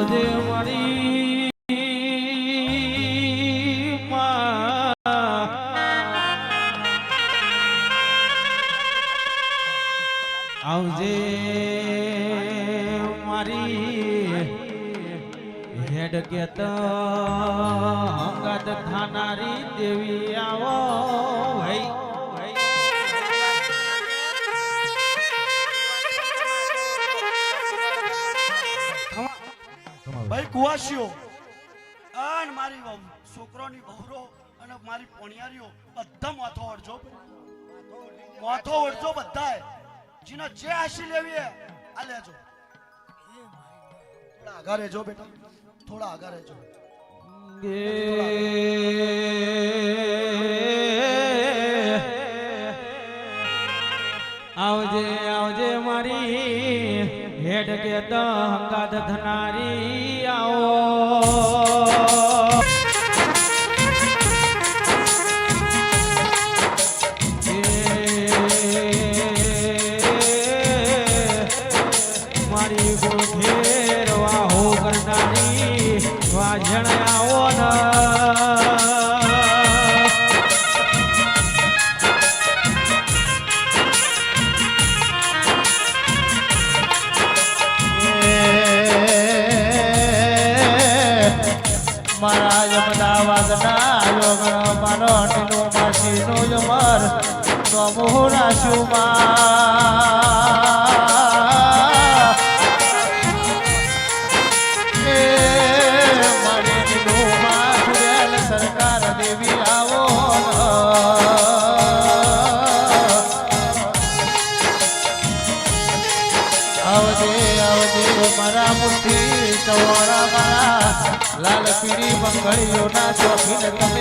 આવજે મારી. આવજે મારી હેડ કેત કુવાસીઓ અને મારી છોકરોની બહુરો અને મારી પોણિયારીઓ બધા માથો ઓળજો માથો ઓળજો બધાએ. જીનો જે આશી લેવી હે આ લેજો. થોડા આગા રહેજો બેટા. થોડા આગા રહેજો. આવજે આવજે મારી હેડ કે હંગાત થનારી ઝણા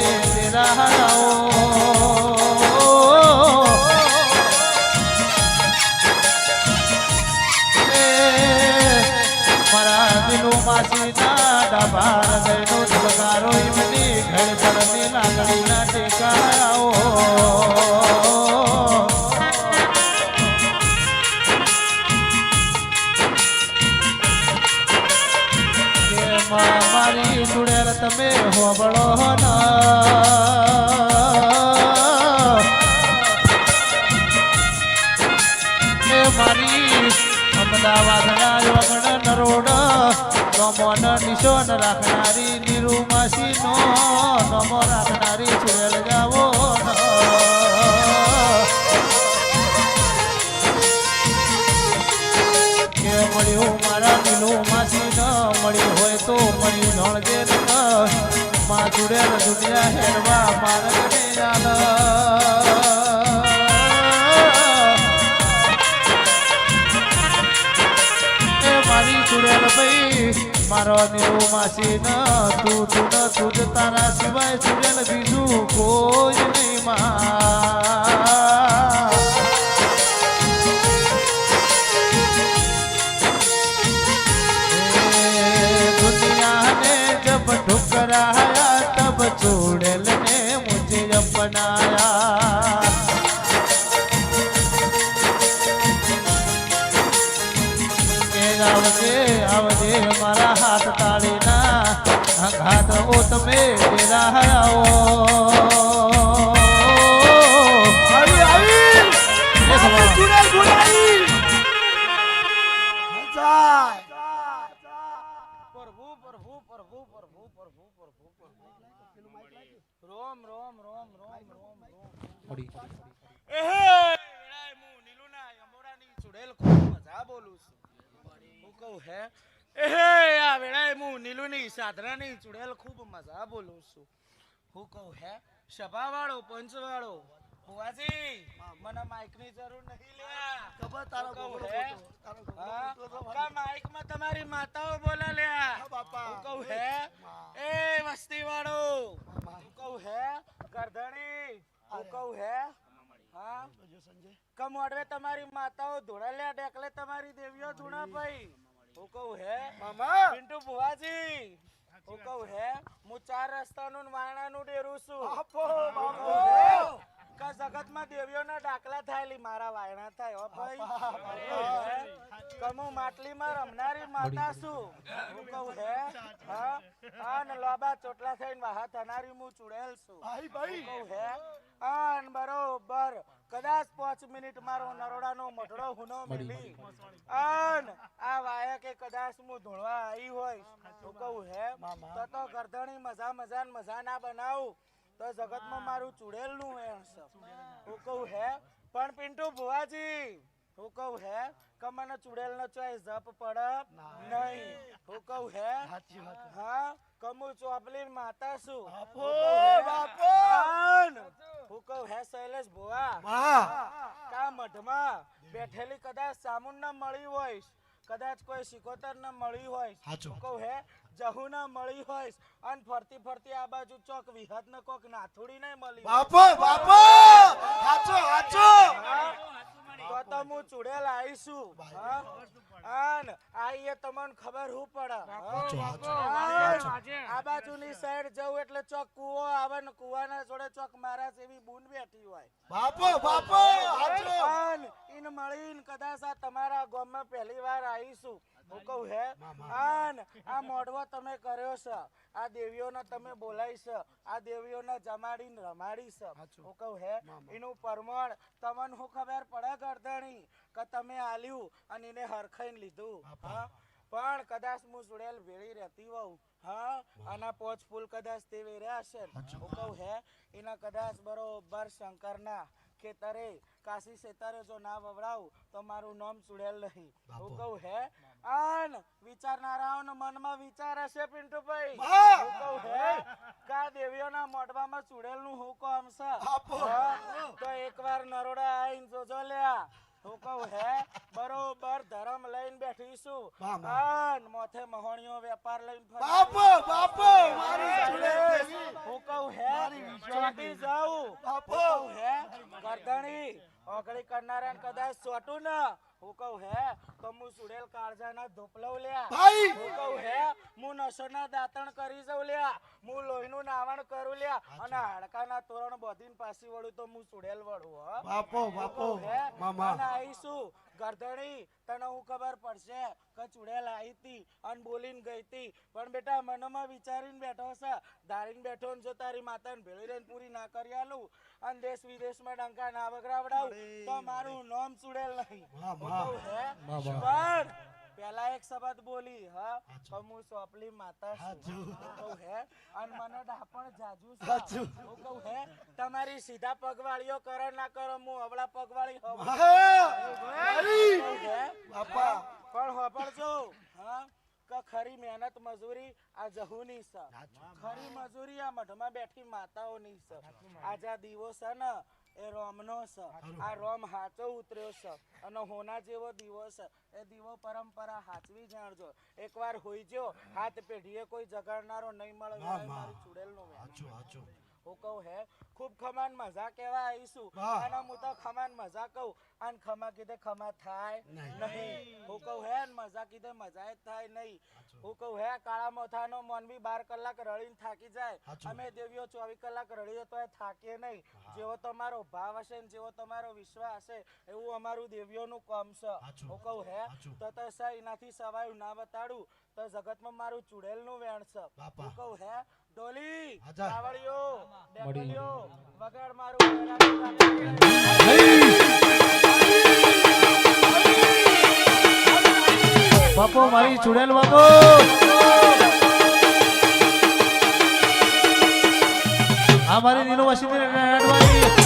શોખીન તમે તમે હોબળો એ મારી અમદાવાદના વગણ નરોડ નમોન રાખનારી નિરૂમાસી નો નમો રાખનારી સુડેલ જાવો મારો ઓ માસી, ન તું તું ન તું તારા સિવાય સુરેલ બીજું કોઈ નહીં માં આવજે મારા હાથ તાળીના. ઘાત ઓ તમે ડેરા હરાવો. આવી આવી. એ ખબર. ચુડેલ ગુલાઈ જાય પ્રભુ પ્રભુ પ્રભુ પ્રભુ પ્રભુ. પ્રભુ પ્રભુ રોમ રોમ રોમ રોમ રોમ. રોમ એહે વેળાએ હું નીલુના યમોરાની ચુડેલ ખૂબ મજા બોલું છું હું કહું હે? એ આ વેળાએ હું નીલુની સાધનાની ચુડેલ ખૂબ મજા બોલું છું. હું કહું હે સભાવાળો પંચવાળો ભુવાજી મને માઇકની જરૂર નહીં લ્યા ખબર તારો કહું હે? કા માઈકમાં તમારી માતાઓ બોલે લ્યા બાપા. હું કહું હે એ વસ્તી વાળો હું કહું હે ગરધણી. હું કહું હે હા. સંજય. કમોડવે તમારી માતાઓ ધોળાલ્યા ડેકલે તમારી દેવીઓ ધૂણા ભાઈ હું કહું હે મામા! પિન્ટુ ભુવાજી! હું કહું હે હું ચાર રસ્તાનું ને વાયણાનું ડેરું છું. હું કહું હે, કે જગતમાં દેવીઓના ડાકલા થાયલી મારા વાયણા થાય. હો ભાઈ હું હે, હું માટલીમાં રમનારી માતા છું. હું કહું હે અન લોબા ચોટલા થઈને વાહા થનારી હું ચુડેલ છું. ભાઈ ભાઈ! કહું હે અન બરોબર કદાચ પાંચ મિનિટ મારો નરોડાનો મઢડો હુનો મેલી. અન આ વાયા કે કદાચ હું ધોળવા આવી હોય. તો કહું હે તો તો ગરધણી મજા મજા ને મજા ના બનાવું. તો જગતમાં મારું ચુડેલનું હે હશે હું કહું હે પણ પિન્ટુ ભુવાજી હું કહું હે કમાનો ચુડેલ નો ચોય જપ પડ નહીં. હું કહું હે સાચી વાત હા કમુ ચોપલી માતા છું બાપો, બાપો. હું કહું હે શૈલેષ ભુવા. કા મઢમાં બેઠેલી કદાચ સામુન ના મળી હોય કદાચ કોઈ સિકોતર ના મળી હોય. હું કહું હે જહુ ના મળી હોય અને ફરતી ફરતી આ બાજુ ચોક વિહત ને કોક નાથુડી ને મળી બાપો બાપો! હાચો હાચો? તો તો હું ચુડેલ આવીશું? અન આઈએ તમને ખબર હું પડે. આ બાજુની સાઈડ જવું એટલે ચોક કુવો આવે ને કુવાના જોડે ચોક મારા જેવી બૂન બેઠી હોય. બાપો બાપો અન ઈન મળીન કદાચ આ તમારા ગામમાં પહેલી વાર આવીશું. હું કહું હે? આન આ મોડવો તમે કર્યો છે. આ દેવીઓને તમે બોલાવી છે. આ દેવીઓને જમાડીને રમાડી છે. હું કહું હે? એનું પરમળ તમને હું ખબર પડે ગરદણી કે તમે આલ્યું અને એને હરખાઈને લીધું. હા પણ કદાચ હું સુડેલ ભેળી રહેતી હોઉં. હા? આના પોચ ફૂલ કદાચ તે વેર્યા હશે. હું કહું હે? એના કદાચ બરોબર શંકરના ખેતરે કાશી સેતરે જો ના વવડાવું તો મારું નામ સુડેલ નહીં. હું કહું હે આન વિચારનારાઓના મનમાં વિચાર હશે પિન્ટુભાઈ. હા. હું કહું હે કા દેવીઓના મોઢવામાં ચુડેલનું હું કામ છે તો એકવાર નરોડા આઈને જોજો લ્યા. હું કહું હે બરોબર ધરમ લઈને બેઠીશું. આન મોથે મહોણીઓ વેપાર લઈને બાપો બાપો મારી હું કહું હે ચોટી જાઉં. બાપો. કહું ઓગળી કરનારા કદાચ સોટું ન. હું કહું હે તો હું સુડેલ કાળજાના ધોપલવ લ્યા. ભાઈ! હું કહું હે હું નસોના દાંતણ કરી જઉં લ્યા. હું લોહીનું નાવણ કરું લ્યા. અને હાડકાના તોરણ બધી પાછી વળું તો હું સુડેલ વળું હો. બાપો બાપો હે મામા. આવીશું ગરધણી તને હું ખબર પડશે કે ચુડેલ આવી તી અને બોલીને ગઈ તી પણ બેટા મનમાં વિચારીને બેઠો છે. ધારીને બેઠો ને જો તારી માતાને ભેળી રહીને પૂરી ના કરી આલું અને દેશ વિદેશમાં ડંકા ના વગરાવડાવું તો મારું નામ ચુડેલ નહીં. પણ પેલા એક શબ્દ બોલી હા તો હું સોપલી માતા છું કહું હે? અને મને ડાપણ જાજુ સાચું. હું કહું હે તમારી સીધા પગવાળીઓ કરો ના કરો હું હવળા પગવાળી હોઉં. પણ હોભળજો. હા? કે ખરી મહેનત મજૂરી આ જહુની છે. ખરી મજૂરી આ મઢમાં બેઠી માતાઓની છે. આજા દીવો છે ને. એ રોમનો છે આ રોમ હાચો ઉતર્યો છે અને હોના જેવો દીવો છે એ દીવો પરંપરા હાચવી જાણજો. એકવાર હોઈજો હાથ પેઢીએ કોઈ જગાડનારો નહીં મળે. મારી ચૂડેલ નો હાચો હાચો. હું કહું હે. ખૂબ ખમાન મજા કેવા આવીશું. અને હું તો ખમાન મજા કહું. અને ખમા કીધે ખમા થાય નહીં. હું કહું હે મજા કીધે મજા જ થાય નહીં. હું કહું હે કાળા મોથાનો મન બી બાર કલાક રળીને થાકી જાય. અમે દેવીઓ ચોવીસ કલાક રળીએ તો થાકીએ નહીં. જેવો તમારો ભાવ હશે ને જેવો તમારો વિશ્વાસ હશે એવું અમારું દેવીઓનું કામ છે. હું કહું હે તો તો એનાથી સવાયું ના બતાડું. તો જગતમાં મારું ચુડેલનું વેણ છે. હું કહું હે ડોલી કાવડિયો ડેકોલીઓ વગાડ મારું. બાપો મારી ચુડેલ બાપો આ મારી નીલો વસીની અડવાણી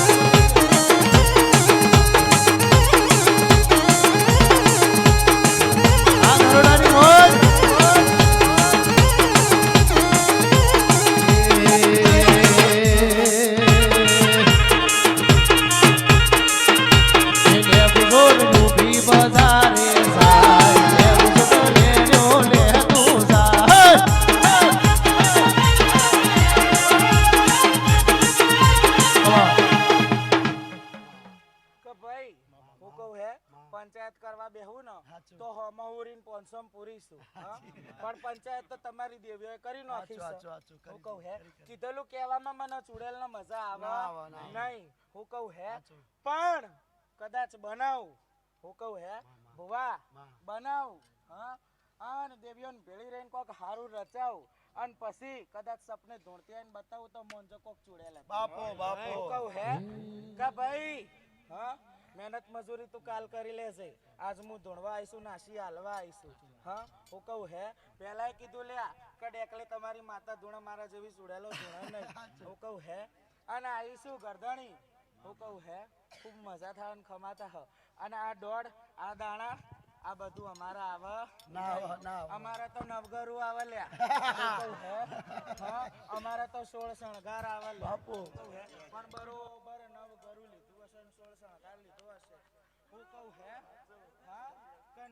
પંચાયત કરવા બેહું ને તો હમહુરીન પોનસો પૂરીશું પણ પંચાયત તો તમારી દેવીઓ કરી નાખી હાચું, હું કીધેલું કેવામાં મને ચુડેલ મજા ના ના આવે. નહીં હું કઉ હે પણ કદાચ બનાવું. હું કઉ હે ભુવા બનાવું હા? અને દેવીઓને ભેળી રહીને કોક હારું રચાવું. અને પછી કદાચ સપને ધૂણતી આવીને બતાવું તો મોંજો કોક ચૂડેલા બાપો બાપો. હું કહું હે કે ભાઈ હા? મહેનત મજૂરી તું કાલ કરી લેજે. આજ હું ધોણવા આવીશું નાસી હાલવા આવીશું. હા? હું કહું હે પહેલાય કીધું લ્યા કે એકલે તમારી માતા ધૂણા મારા જેવી ચૂડેલો ધૂણા નહીં. હું કહું હે? અને આવીશું ગરદણી હું કહું હે ખૂબ મજા થાય અને ખમાતા હ અને આ દોડ આ દાણા આ બધું અમારા આવે. અમારા તો નવગરું આવે લ્યા. અમારા તો સોળ શણગાર આવે લ્યા. પણ બરોબર નવગરું લીધું હશે ને સોળ શણગાર લીધું હશે હું કહું હે હા કે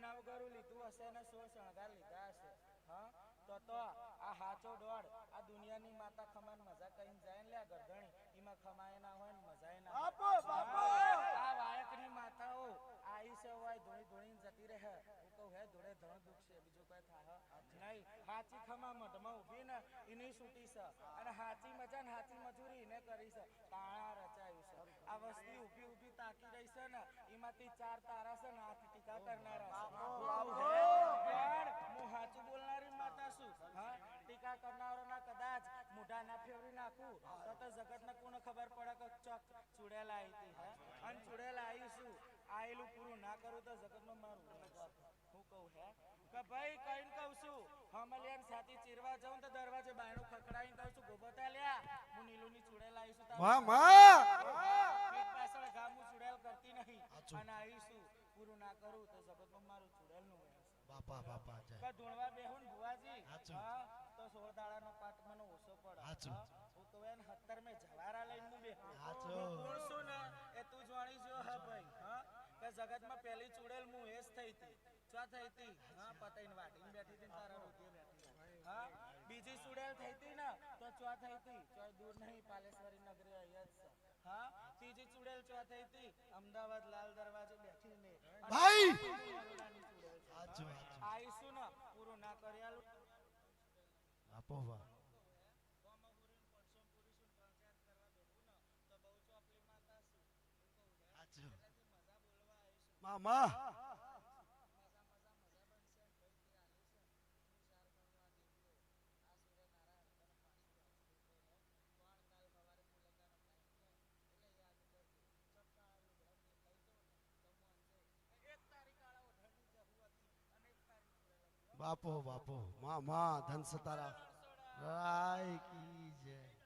નવગરું લીધું હશે ને સોળ શણગાર લીધા હશે. હા? તો તો આ હાચો દોડ આ દુનિયાની માતા ખમાન મજા કહીને જાય ને લ્યા ગરધણી એમાં ખમાય ના હોય ને મજાય ના હોય. બાપો બાપો! આ વાયકની માતાઓ આઈ છે હોય ધોણી ધોણી જતી રહે. હું કહું હે ધોળે ધણ દુખશે બીજું કઈ નહીં. હાચી ખમા મઢમાં ઊભી ને એની છૂટી છે. અને હાચી મજા ને હાચી મજૂરી એને કરી છે. તાણા રચાયું છે. આ વસ્તી ઊભી ઊભી તાકી રહી છે ને એમાંથી ચાર તારા છે ને હાથ ટીકા કરનારા છે હું કહું હે, પણ હું હાચું બોલનારી માતા છું હા ટીકા કરનારોના કદાચ મોઢા ના ફેરવી નાખું તો તો જગતને કોને ખબર પડે કે ચોક ચૂડેલા આવી હતી હે અને ચૂડેલા આવીશું આયેલું પૂરું ના કરું તો જગતમાં મારું હું કહું હે કે ભાઈ કહીને કહું છું હમલિયાન સાથી જાઉં તો દરવાજે બાયણું ખખડાવીને કહું છું ગોબતા લ્યા. હું નીલુની ચૂડેલા આવીશું તારા વાહમાં પીઠ પાછળ હું ચૂડેલ કરતી નહીં. અને આવીશું. પૂરું ના કરું તો જગતમાં મારું ચૂડેલનું વહેંચ. બાપા બાપા જય. કે ધૂણવા ભુવાજી? હા તો સોળ દાડાનો પાઠ મને ઓછો પડે. હાચું. હું તો એને હત્તર મેં જવારા લઈને હું બેઠો હાચું. કોણ છું ને? એ તું જાણી જો હા ભાઈ. હા? કે જગતમાં પહેલી ચૂડેલ હું એ જ થઈ હતી. ચા થઈ હતી? હા પતાઈને વાટીને બેઠી હતી તારા રોટીએ. હા? બીજી સુડેલ થઈ હતી ને તો ચા થઈ હતી ચોય દૂર નહીં પાલેશ્વરી નગરી અહીંયા જ છે. હા? ત્રીજી ચુડેલ ચા થઈ હતી અમદાવાદ લાલ દરવાજે બેઠી ને. ભાઈ! આવીશું ને પૂરું ના કર્યાલું આપો વાહ. મામા! બાપો બાપો. મા મા ધન સતારા. રાય કી જય.